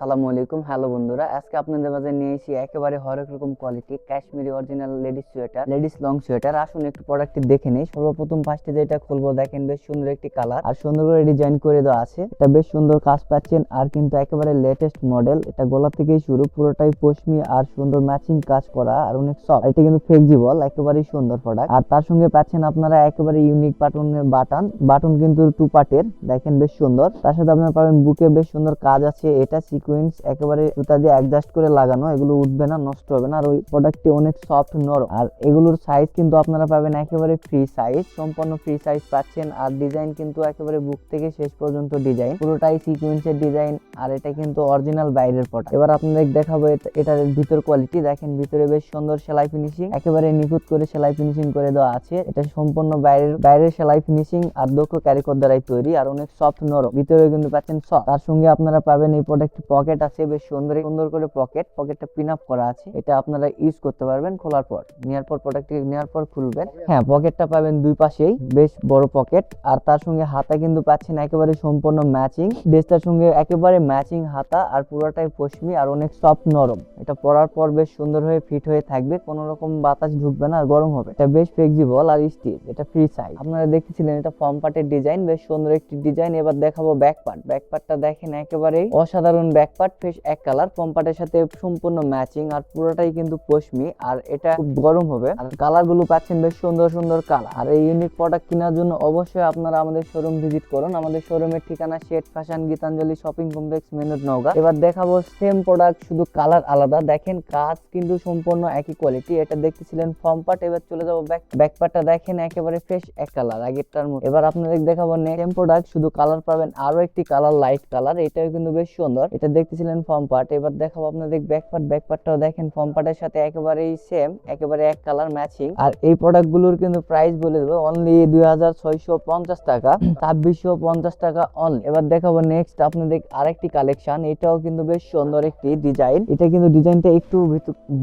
সালামু আলাইকুম। হ্যালো বন্ধুরা, আজকে আপনাদের মাঝে নিয়ে এসেছি একেবারে হরেক রকম quality Kashmiri original ladies sweater ladies long sweater আসুন একটু প্রোডাক্টটি দেখে নেই। সর্বপ্রথম ফার্স্টে যেটা খুলবো, দেখেন বেশ সুন্দর একটি কালার আর সুন্দর করে ডিজাইন করে দেওয়া আছে। এটা বেশ সুন্দর কাজ পাচ্ছেন আর কিন্তু একেবারে লেটেস্ট মডেল এটা গলা থেকেই শুরু, পুরোটাই পশমি আর সুন্দর ম্যাচিং কাজ করা আর অনেক সফট এটা কিন্তু ফ্লেক্সিবল একেবারেই সুন্দর প্রোডাক্ট আর তার সঙ্গে পাচ্ছেন আপনারা একেবারে ইউনিক বাটনের বাটন বাটন কিন্তু টু পার্টের দেখেন বেশ সুন্দর। তার সাথে আপনারা পাবেন বুকে বেশ সুন্দর কাজ আছে। এটা সিকোয়েন্স একেবারে সুতা দিয়ে অ্যাডজাস্ট করে লাগানো, এগুলো উঠবে না, নষ্ট হবে না। আর ওই প্রোডাক্টটি অনেক সফট নরম। আর এগুলোর সাইজ কিন্তু আপনারা পাবেন একেবারে ফ্রি সাইজ সম্পূর্ণ ফ্রি সাইজ পাচ্ছেন। আর ডিজাইন কিন্তু একেবারে বুক থেকে শেষ পর্যন্ত ডিজাইন পুরোটাই সিকোয়েন্সের ডিজাইন আর এটা কিন্তু অরিজিনাল বাইরের প্রোডাক্ট এবার আপনাদের দেখাবো এটা- এটার ভিতর কোয়ালিটি দেখেন, ভিতরে বেশ সুন্দর সেলাই ফিনিশিং একেবারে নিখুঁত করে সেলাই ফিনিশিং করে দেওয়া আছে। এটা সম্পূর্ণ বাইরের বাইরের সেলাই ফিনিশিং আর দক্ষ ক্যারিকর দ্বারাই তৈরি, আর অনেক সফট নরম। ভিতরে কিন্তু পাচ্ছেন সফট তার সঙ্গে আপনারা পাবেন এই প্রোডাক্টটি পকেট আছে, বেশ সুন্দর সুন্দর করে পকেট পকেটটা পিন আপ করা আছে। এটা আপনারা ইউজ করতে পারবেন খোলার পর। নেওয়ার পর প্রোডাক্টটি নেওয়ার পর খুলবেন। হ্যাঁ পকেটটা পাবেন দুই পাশেই, বেশ বড় পকেট আর তার সঙ্গে হাতা কিন্তু পাচ্ছেন একেবারে সম্পূর্ণ ম্যাচিং ড্রেসটার সঙ্গে একেবারে ম্যাচিং হাতা আর পুরোটাই পশমি আর অনেক সফট নরম। এটা পরার পর বেশ সুন্দর হয়ে ফিট হয়ে থাকবে, কোনো রকম বাতাস ঢুকবে না আর গরম হবে। এটা বেশ ফ্লেক্সিবল আর স্টিচ এটা ফ্রি সাইজ আপনারা দেখেছিলেন এটা ফর্ম পার্টের ডিজাইন বেশ সুন্দর একটি ডিজাইন এবার দেখাবো ব্যাক পার্ট ব্যাক পার্টটা দেখেন একেবারেই অসাধারণ ব্যাক পার্ট ফেস এক কালার ফর্ম পার্টের সাথে সম্পূর্ণ ম্যাচিং আর পুরোটাই কিন্তু পশমি, আর এটা খুব গরম হবে। আর কালারগুলো পাচ্ছেন বেশ সুন্দর সুন্দর কালার আর এই ইউনিক প্রোডাক্ট কেনার জন্য অবশ্যই আপনারা আমাদের শোরুম ভিজিট করুন। আমাদের শোরুমের ঠিকানা শেট ফ্যাশন গীতাঞ্জলি শপিং কমপ্লেক্স মেনুট নওগাঁ। এবার দেখাবো সেম প্রোডাক্ট শুধু কালার আলাদা। দেখেন, কাজ কিন্তু সম্পূর্ণ একই কোয়ালিটি এটা দেখতেছিলেন ফর্ম পার্ট এবার চলে যাব ব্যাক ব্যাক পার্টটা দেখেন, একেবারে ফ্রেশ এক কালার আগেরটার মতো। এবার আপনাদের দেখাবো সেম প্রোডাক্ট শুধু কালার পাবেন আরও একটি কালার লাইট কালার এটাও কিন্তু বেশ সুন্দর। এটা দেখতেছিলেন ফর্ম পার্ট এবার দেখাবো আপনাদের ব্যাক পার্ট ব্যাক পার্টটাও দেখেন ফর্ম পার্টের সাথে একেবারেই সেম একেবারে এক কালার ম্যাচিং আর এই প্রোডাক্টগুলোর কিন্তু প্রাইস বলে দেবো অনলি দুই হাজার ছয়শো পঞ্চাশ টাকা, ছাব্বিশশো পঞ্চাশ টাকা অনলি এবার দেখাবো নেক্সট আপনাদের আরেকটি কালেকশন এটাও কিন্তু বেশ সুন্দর একটি ডিজাইন এটা কিন্তু ডিজাইনটা একটু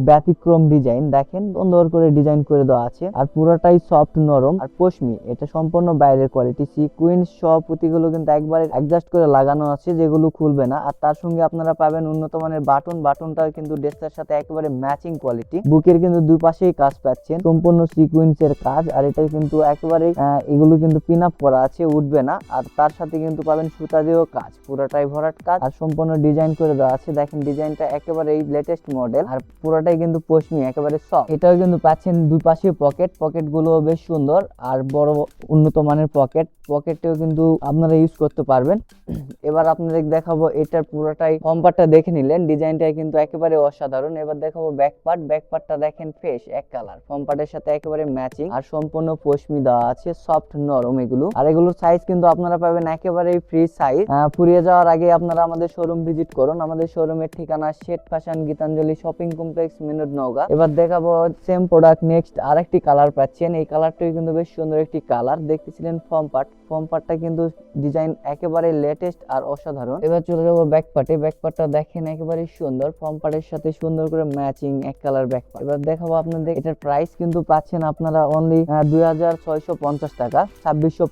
ব্যতিক্রম ডিজাইন দেখেন, সুন্দর করে ডিজাইন করে দেওয়া আছে। আর পুরোটাই সফট নরম। আর পশমি, এটা সম্পূর্ণ বাইরের কোয়ালিটি সিকুয়েন্স সব পুঁতিগুলো কিন্তু একবারে অ্যাডজাস্ট করে লাগানো আছে, যেগুলো খুলবে না। আর তার সঙ্গে আপনারা পাবেন উন্নত মানের বাটন। বাটনটাও কিন্তু ড্রেসটার সাথে একেবারে ম্যাচিং কোয়ালিটি বুকের কিন্তু দুই পাশেই কাজ পাচ্ছেন। সম্পূর্ণ সিকুয়েন্সের কাজ। আর এটাই কিন্তু একেবারে এগুলো কিন্তু পিন আপ করা আছে, উঠবে না। আর তার সাথে কিন্তু পাবেন সুতা দিয়েও কাজ। পুরোটাই ভরাট কাজ। আর সম্পূর্ণ ডিজাইন করে দেওয়া আছে। দেখেন ডিজাইনটা একেবারে এই লেটেস্ট মডেল আর পুরোটাই কিন্তু পশমি একেবারে সফট এটাও কিন্তু পাচ্ছেন দুই পাশে পকেট পকেটগুলো বেশ সুন্দর। আর বড়, উন্নত মানের পকেট পকেটেও কিন্তু আপনারা ইউজ করতে পারবেন। এবার আপনাদের দেখাবো এটার পুরোটাই কম্পার্টটা দেখে নিলেন। ডিজাইনটা কিন্তু একেবারে অসাধারণ। এবার দেখাবো ব্যাক পার্ট ব্যাক পার্টটা দেখেন ফ্রেশ এক কালার কম্পার্টের সাথে একেবারে ম্যাচিং আর সম্পূর্ণ পশমি দেওয়া আছে সফট নরম এগুলো। আর এগুলোর সাইজ কিন্তু আপনারা পাবেন একেবারে ফ্রি সাইজ ফুরিয়ে যাওয়ার আগে আপনারা আমাদের শোরুম ভিজিট করুন। আমাদের শোরুমের ঠিকানা শেট ফ্যাশন গীতাঞ্জলি শপিং কমপ্লেক্স মেনুড নওগাঁ। এবার দেখাবো সেম প্রোডাক্ট নেক্সট আরেকটি কালার পাচ্ছেন। এই কালারটাই কিন্তু বেশ সুন্দর একটি কালার দেখতেছিলেন ফর্ম পার্ট ফর্ম পার্টটা কিন্তু ডিজাইন একেবারে লেটেস্ট আর অসাধারণ। এবার চলে যাব ব্যাক পার্টে ব্যাক পার্টটা দেখেন, একেবারে সুন্দর। ফর্ম পার্টের সাথে সুন্দর করে ম্যাচিং এক কালার ব্যাক পার্ট এবার দেখাবো আপনাদের, এটার প্রাইস কিন্তু পাচ্ছেন আপনারা অনলি দুই হাজার ছয়শো পঞ্চাশ টাকা, ছাব্বিশশো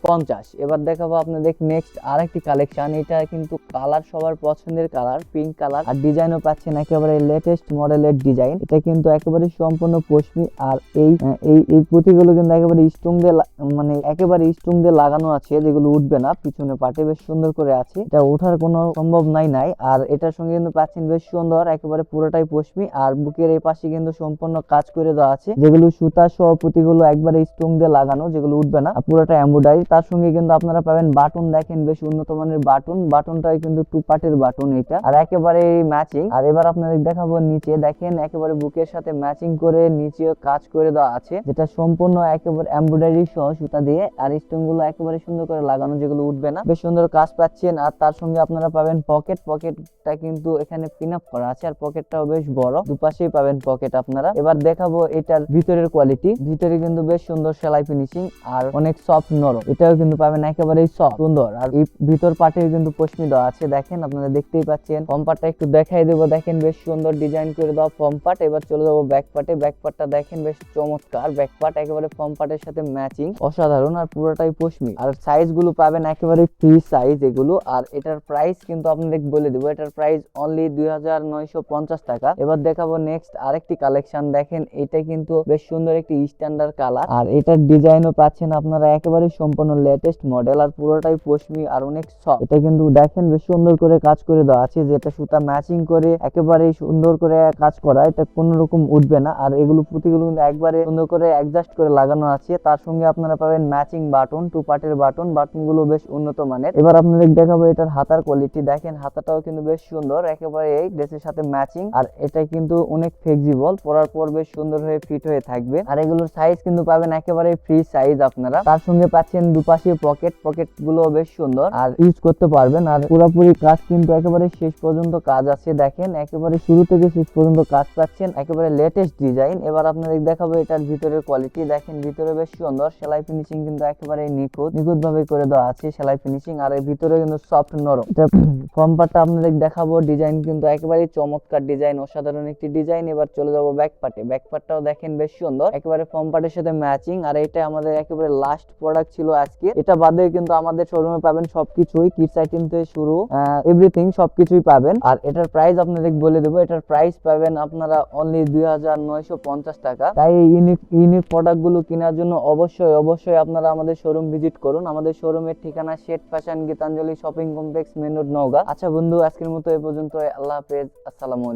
এবার দেখাবো আপনাদের নেক্সট আরেকটি কালেকশন এটা কিন্তু কালার, সবার পছন্দের কালার পিঙ্ক কালার। আর ডিজাইনও পাচ্ছেন একেবারে লেটেস্ট মডেলের ডিজাইন এটা কিন্তু একেবারে সম্পূর্ণ পশমি, আর এই এই এই পুঁতিগুলো কিন্তু একেবারে স্টুং দিয়ে মানে একেবারে স্টুং দিয়ে লাগানো আছে, যেগুলো উঠবে না, পিছনে পাটে বেশ সুন্দর করে আছে। এটা ওঠার কোনো সম্ভব নাই নাই। আর এটার সঙ্গে কিন্তু পাচ্ছেন বেশ সুন্দর, একেবারে পুরোটাই পশমি। আর বুকের এই পাশে কিন্তু সম্পূর্ণ কাজ করে দেওয়া আছে, যেগুলো সুতা সহ পুঁতিগুলো একবারে স্টুং দিয়ে লাগানো, যেগুলো উঠবে না আর পুরোটা এমব্রয়ডারি তার সঙ্গে কিন্তু আপনারা পাবেন বাটন, দেখেন বেশ উন্নত মানের বাটন। বাটনটাই কিন্তু টু পার্টের বাটন এটা, আর একেবারে ম্যাচিং আর এবার আপনাদের দেখাবো নিচে, দেখেন একেবারে বুকের সাথে ম্যাচিং করে নিচেও কাজ করে দেওয়া আছে, যেটা সম্পূর্ণ একেবারে এমব্রয়ডারি সহ সুতা দিয়ে, আর স্টোনগুলো একেবারে সুন্দর করে লাগানো, যেগুলো উঠবে না। বেশ সুন্দর কাজ পাচ্ছেন, আর তার সঙ্গে আপনারা পাবেন পকেট পকেট পকেটটা কিন্তু এখানে পিন আপ করা আছে, আর পকেটটাও বেশ বড়। দুপাশেই পাবেন পকেট আপনারা। এবার দেখাবো এটার ভিতরের কোয়ালিটি ভিতরে কিন্তু বেশ সুন্দর সেলাই ফিনিশিং আর অনেক সফট নরম। এটাও কিন্তু পাবেন একেবারেই সফট সুন্দর। আর এই ভিতর পাটে কিন্তু পশমি দেওয়া আছে। দেখেন, আপনারা দেখতেই পাচ্ছেন। ফর্ম পার্টটা একটু দেখাই দেবো। দেখেন, বেশ সুন্দর ডিজাইন করে দেওয়া ফর্ম পার্ট এবার চলে যাব ব্যাক পার্টে ব্যাক পার্টটা দেখেন, বেশ চমৎকার। ব্যাক পার্ট একেবারে ফর্ম পার্টের সাথে ম্যাচিং অসাধারণ আর পুরোটাই পশমি আর সাইজগুলো পাবেন একেবারে ফ্রি সাইজ এগুলো। আর এটার প্রাইস কিন্তু আপনাদের বলে দেবো এটার প্রাইস অনলি দুই হাজার নয়শো পঞ্চাশ টাকা। এবার দেখাবো নেক্সট আরেকটি কালেকশন দেখেন, এটা কিন্তু বেশ সুন্দর একটি স্ট্যান্ডার্ড কালার আর এটার ডিজাইনও পাচ্ছেন আপনারা একেবারে সম্পূর্ণ লেটেস্ট মডেল আর পুরোটাই পশমি আর অনেক সফট এটা কিন্তু দেখেন বেশ সুন্দর করে কাজ করে দেওয়া আছে, যেটা সুতা ম্যাচিং করে একেবারে সুন্দর করে কাজ করা, এটা কোনো রকম উঠবে না। আর এগুলো পুঁতিগুলো কিন্তু একবারে সুন্দর করে অ্যাডজাস্ট করে লাগানো আছে। তার সঙ্গে আপনারা পাবেন ম্যাচিং বাটন টু পার্টের বাটন বাটনগুলো বেশ উন্নত মানের। এবার আপনাদের দেখাবো এটার হাতার কোয়ালিটি দেখেন, হাতাটাও কিন্তু বেশ সুন্দর, একেবারে এই ড্রেসের সাথে ম্যাচিং আর এটা কিন্তু অনেক ফ্লেক্সিবল পরার পর বেশ সুন্দর হয়ে ফিট হয়ে থাকবে। আর এগুলোর সাইজ কিন্তু পাবেন একেবারে ফ্রি সাইজ আপনারা। তার সঙ্গে পাচ্ছেন দুপাশে পকেট পকেটগুলো বেশ সুন্দর। আর ইউজ করতে পারবেন। আর পুরোপুরি কাজ কিন্তু একেবারে শেষ পর্যন্ত কাজ আছে, দেখেন। একেবারে শুরু থেকে শেষ পর্যন্ত কাজ পাচ্ছেন। একেবারে লেটেস্ট ডিজাইন এবার আপনাদের দেখাবো এটার ভিতরের কোয়ালিটি দেখেন, ভিতরে বেশ সুন্দর। সেলাই ফিনিশিং কিন্তু একেবারে নিখুঁত। নিখুঁত ভাবে করে দেওয়া আছে সেলাই ফিনিশিং আর এর ভিতরে কিন্তু সফট নরম। এটা ফর্ম পার্টটা আপনাদের দেখাবো ডিজাইন কিন্তু একেবারে চমৎকার ডিজাইন অসাধারণ একটি ডিজাইন এবার চলে যাব ব্যাক পার্টে ব্যাক পার্টটাও দেখেন বেশ সুন্দর। একেবারে ফর্ম পার্টের সাথে ম্যাচিং আর এটা আমাদের একেবারে লাস্ট প্রোডাক্ট ছিল আজকে। এটা বাদে কিন্তু আমাদের শোরুমে পাবেন সবকিছুই কিডস আইটেম থেকে শুরু এভরিথিং সবকিছুই পাবেন। আর এটার প্রাইস আপনাদের বলে দেবো, এটার প্রাইস পাবেন আপনারা অনলি দুই হাজার নয়শো পঞ্চাশ টাকা। তাই ইউনিক ইউনিক প্রোডাক্টগুলো কেনার জন্য অবশ্যই অবশ্যই আপনারা আমাদের শোরুম ভিজিট করুন। আমাদের শোরুমের ঠিকানা শেট fashion Gitanjali shopping complex, main road, Naogaon. আচ্ছা বন্ধু আজকের মতো এ পর্যন্ত আল্লাহ হাফেজ। আসসালামু আলাইকুম।